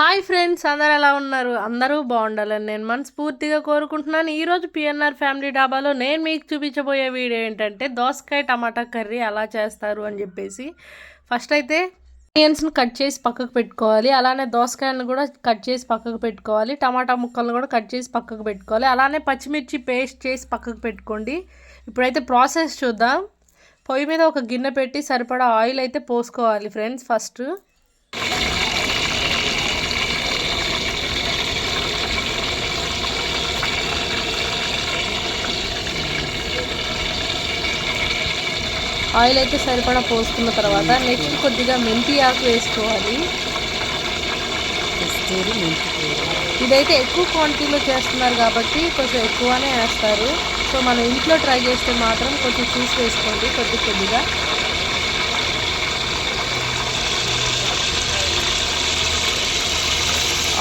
Hi friends అందరు ఎలా ఉన్నారు? అందరూ బాగుండాలని నేను మనస్ఫూర్తిగా కోరుకుంటున్నాను. ఈరోజు పిఎన్ఆర్ ఫ్యామిలీ డాబాలో నేను మీకు చూపించబోయే వీడియో ఏంటంటే దోసకాయ టమాటా కర్రీ ఎలా చేస్తారు అని చెప్పేసి. ఫస్ట్ అయితే ఆనియన్స్ని కట్ చేసి పక్కకు పెట్టుకోవాలి. అలానే దోసకాయలను కూడా కట్ చేసి పక్కకు పెట్టుకోవాలి. టమాటా ముక్కలను కూడా కట్ చేసి పక్కకు పెట్టుకోవాలి. అలానే పచ్చిమిర్చి పేస్ట్ చేసి పక్కకు పెట్టుకోండి. ఇప్పుడైతే ప్రాసెస్ చూద్దాం. పొయ్యి మీద ఒక గిన్నె పెట్టి సరిపడా ఆయిల్ అయితే పోసుకోవాలి ఫ్రెండ్స్ ఫస్ట్ ఆయిల్ అయితే సరిపడా పోసుకున్న తర్వాత నెక్స్ట్ కొద్దిగా మెంతి ఆకు వేసుకోవాలి. ఇదైతే ఎక్కువ క్వాంటిటీలో చేస్తున్నారు కాబట్టి కొంచెం ఎక్కువనే వేస్తారు. సో మనం ఇంట్లో ట్రై చేస్తే మాత్రం కొంచెం చూసి వేసుకోండి కొద్ది కొద్దిగా.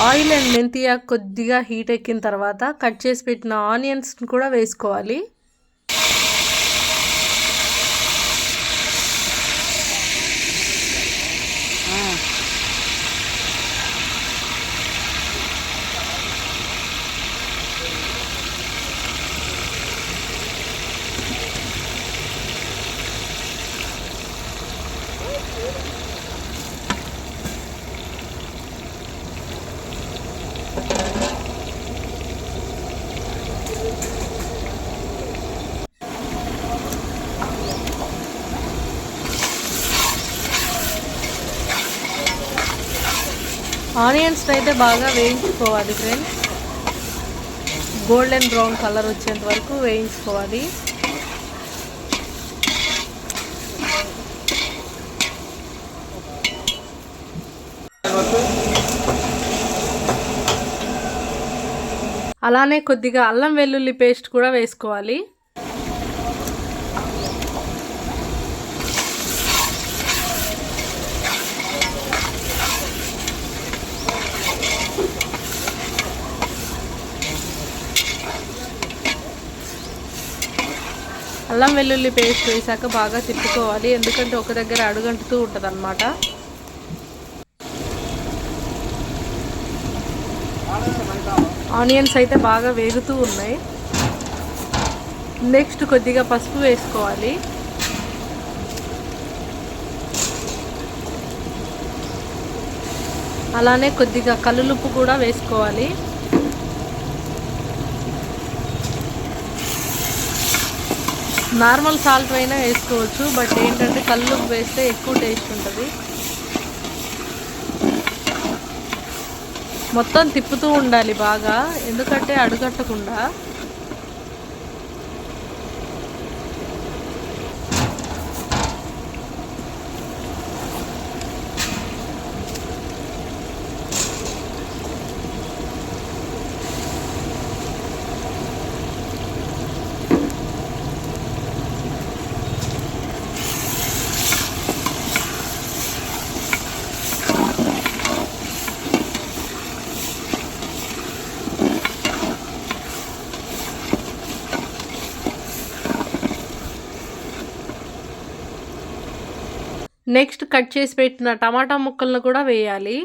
ఆయిల్ అండ్ మెంతి కొద్దిగా హీట్ ఎక్కిన తర్వాత కట్ చేసి పెట్టిన ఆనియన్స్ కూడా వేసుకోవాలి. ఆనియన్స్ అయితే బాగా వేయించుకోవాలి ఫ్రెండ్స్ గోల్డెన్ బ్రౌన్ కలర్ వచ్చేంత వరకు వేయించుకోవాలి. అలానే కొద్దిగా అల్లం వెల్లుల్లి పేస్ట్ కూడా వేసుకోవాలి. అల్లం వెల్లుల్లి పేస్ట్ వేసాక బాగా తిప్పుకోవాలి. ఎందుకంటే ఒక దగ్గర అడుగంటుతూ ఉంటుంది అనమాట ఆనియన్స్ అయితే బాగా వేగుతూ ఉన్నాయి. నెక్స్ట్ కొద్దిగా పసుపు వేసుకోవాలి. అలానే కొద్దిగా కల్లులుప్పు కూడా వేసుకోవాలి. నార్మల్ సాల్ట్ అయినా వేసుకోవచ్చు బట్ ఏంటంటే కళ్ళు వేస్తే ఎక్కువ టేస్ట్ ఉంటుంది. మొత్తం తిప్పుతూ ఉండాలి బాగా ఎందుకంటే అడుగట్టకుండా. నెక్స్ట్ కట్ చేసి పెట్టిన టమాటా ముక్కలను కూడా వేయాలి.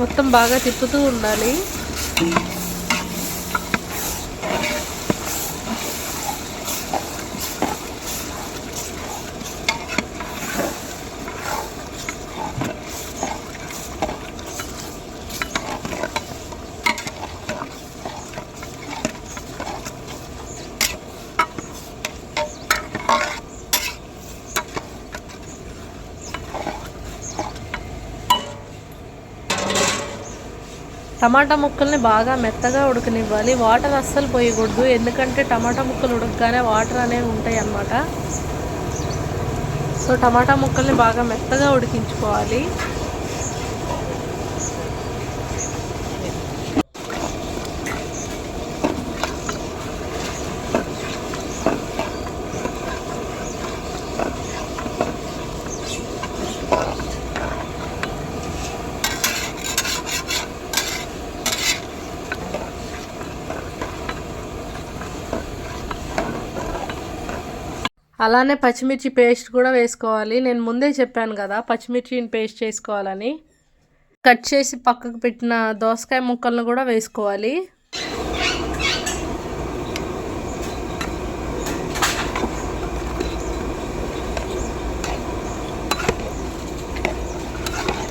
మొత్తం బాగా తిప్పుతూ ఉండాలి. టమాటా ముక్కల్ని బాగా మెత్తగా ఉడకనివ్వాలి. వాటర్ అస్సలు పోయకూడదు. ఎందుకంటే టమాటా ముక్కలు ఉడకగానే వాటర్ అనేవి ఉంటాయి అన్నమాట. సో టమాటా ముక్కల్ని బాగా మెత్తగా ఉడికించుకోవాలి. అలానే పచ్చిమిర్చి పేస్ట్ కూడా వేసుకోవాలి. నేను ముందే చెప్పాను కదా పచ్చిమిర్చిని పేస్ట్ చేసుకోవాలని. కట్ చేసి పక్కకు పెట్టిన దోసకాయ ముక్కలను కూడా వేసుకోవాలి.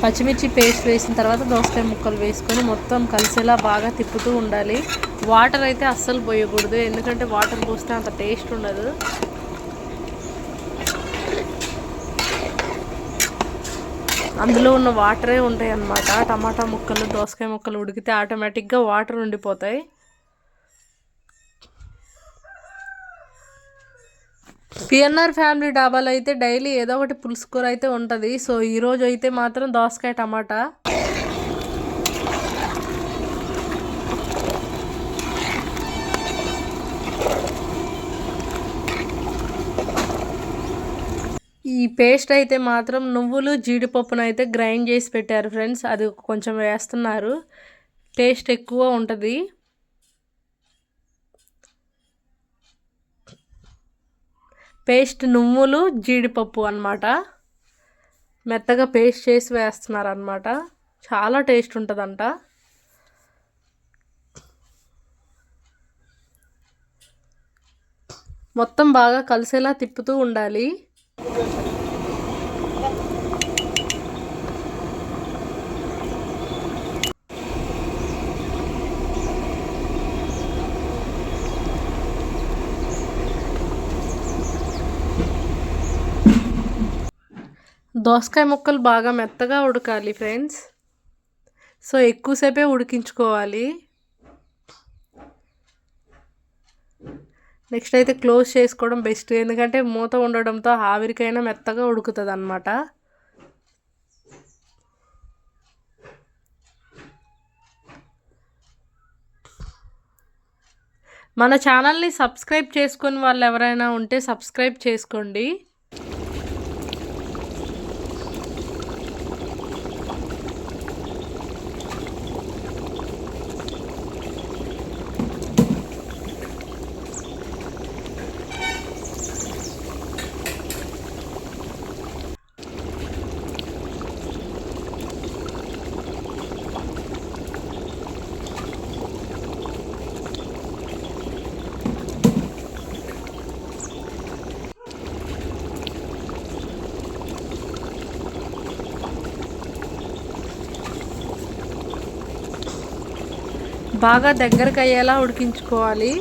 పచ్చిమిర్చి పేస్ట్ వేసిన తర్వాత దోసకాయ ముక్కలు వేసుకొని మొత్తం కలిసేలా బాగా తిప్పుతూ ఉండాలి. వాటర్ అయితే అస్సలు పోయకూడదు. ఎందుకంటే వాటర్ పోస్తే అంత టేస్ట్ ఉండదు. అందులో ఉన్న వాటరే ఉంటాయి అన్నమాట టమాటా ముక్కలు దోసకాయ ముక్కలు ఉడికితే ఆటోమేటిక్గా వాటర్ ఉండిపోతాయి. పిఎన్ఆర్ ఫ్యామిలీ డాబాలో అయితే డైలీ ఏదో ఒకటి పులుసు కూర అయితే ఉంటుంది. సో ఈరోజు అయితే మాత్రం దోసకాయ టమాటా. ఈ పేస్ట్ అయితే మాత్రం నువ్వులు జీడిపప్పును అయితే గ్రైండ్ చేసి పెట్టారు ఫ్రెండ్స్. అది కొంచెం వేస్తున్నారు. టేస్ట్ ఎక్కువ ఉంటుంది. పేస్ట్ నువ్వులు జీడిపప్పు అనమాట మెత్తగా పేస్ట్ చేసి వేస్తున్నారు అనమాట చాలా టేస్ట్ ఉంటుందంట. మొత్తం బాగా కలిసేలా తిప్పుతూ ఉండాలి. దోసకాయ ముక్కలు బాగా మెత్తగా ఉడకాలి ఫ్రెండ్స్. సో ఎక్కువసేపే ఉడికించుకోవాలి. నెక్స్ట్ అయితే క్లోజ్ చేసుకోవడం బెస్ట్. ఎందుకంటే మూత ఉండడంతో ఆవిరికైనా మెత్తగా ఉడుకుతుంది అనమాట మన ఛానల్ని సబ్స్క్రైబ్ చేసుకుని వాళ్ళు ఎవరైనా ఉంటే సబ్స్క్రైబ్ చేసుకోండి. బాగా దగ్గరకు అయ్యేలా ఉడికించుకోవాలి.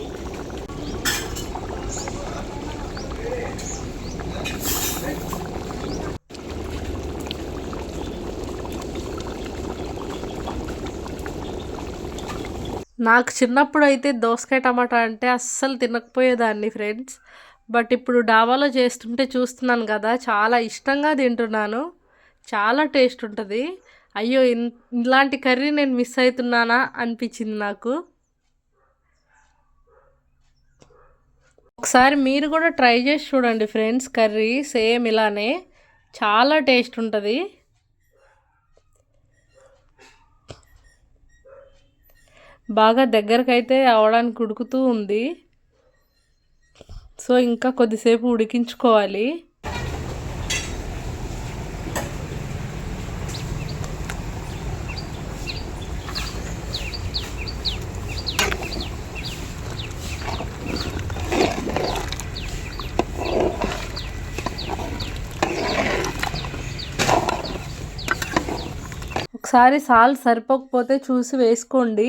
నాకు చిన్నప్పుడు అయితే దోసకాయ టమాటా అంటే అస్సలు తినకపోయేదాన్ని ఫ్రెండ్స్. బట్ ఇప్పుడు డాబాలో చేస్తుంటే చూస్తున్నాను కదా చాలా ఇష్టంగా తింటున్నాను. చాలా టేస్ట్ ఉంటుంది. అయ్యో ఇలాంటి కర్రీ నేను మిస్ అవుతున్నానా అనిపించింది నాకు. ఒకసారి మీరు కూడా ట్రై చేసి చూడండి ఫ్రెండ్స్ కర్రీ సేమ్ ఇలానే. చాలా టేస్ట్ ఉంటుంది. బాగా దగ్గరకైతే అవడానికి ఉడుకుతూ ఉంది. సో ఇంకా కొద్దిసేపు ఉడికించుకోవాలి. ఒకసారి సాల్ట్ సరిపోకపోతే చూసి వేసుకోండి.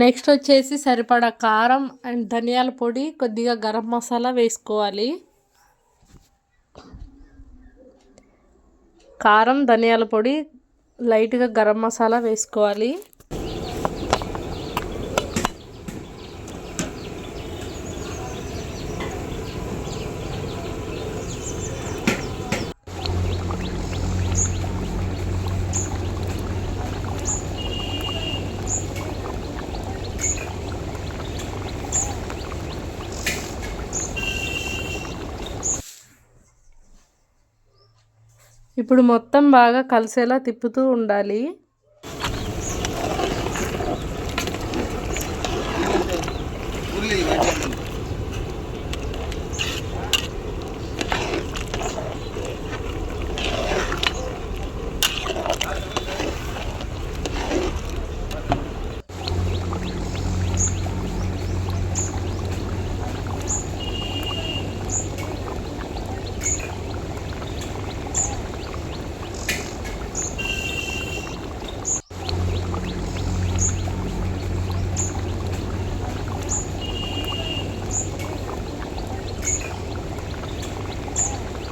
నెక్స్ట్ వచ్చేసి సరిపడా కారం అండ్ ధనియాల పొడి కొద్దిగా గరం మసాలా వేసుకోవాలి. కారం ధనియాల పొడి లైట్గా గరం మసాలా వేసుకోవాలి. ఇప్పుడు మొత్తం బాగా కలిసేలా తిప్పుతూ ఉండాలి.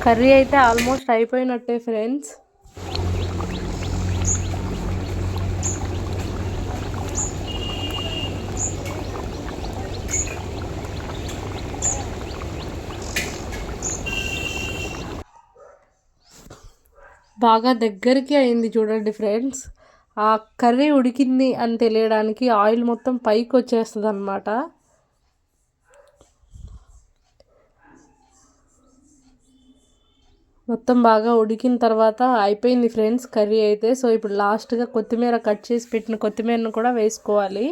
కర్రీ అయితే ఆల్మోస్ట్ అయిపోయినట్టే ఫ్రెండ్స్. బాగా దగ్గరికి అయింది చూడండి ఫ్రెండ్స్. ఆ కర్రీ ఉడికింది అని తెలియడానికి ఆయిల్ మొత్తం పైకి వచ్చేస్తుంది అనమాట మొత్తం బాగా ఉడికిన తర్వాత అయిపోయింది ఫ్రెండ్స్ కర్రీ అయితే. సో ఇప్పుడు లాస్ట్గా కొత్తిమీర కట్ చేసి పెట్టిన కొత్తిమీరను కూడా వేసుకోవాలి.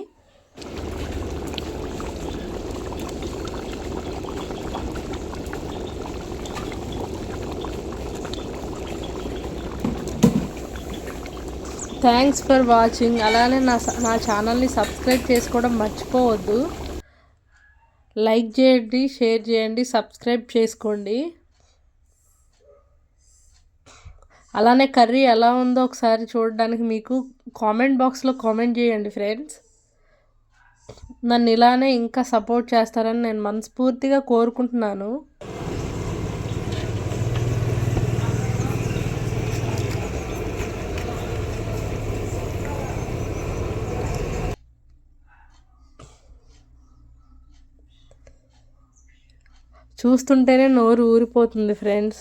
థ్యాంక్స్ ఫర్ వాచింగ్ అలానే నా నా ఛానల్ని సబ్స్క్రైబ్ చేసుకోవడం మర్చిపోవద్దు. లైక్ చేయండి షేర్ చేయండి సబ్స్క్రైబ్ చేసుకోండి. అలానే కర్రీ ఎలా ఉందో ఒకసారి చూడడానికి మీకు కామెంట్ బాక్స్లో కామెంట్ చేయండి ఫ్రెండ్స్. నన్ను ఇలానే ఇంకా సపోర్ట్ చేస్తారని నేను మనస్ఫూర్తిగా కోరుకుంటున్నాను. చూస్తుంటేనే నోరు ఊరిపోతుంది friends.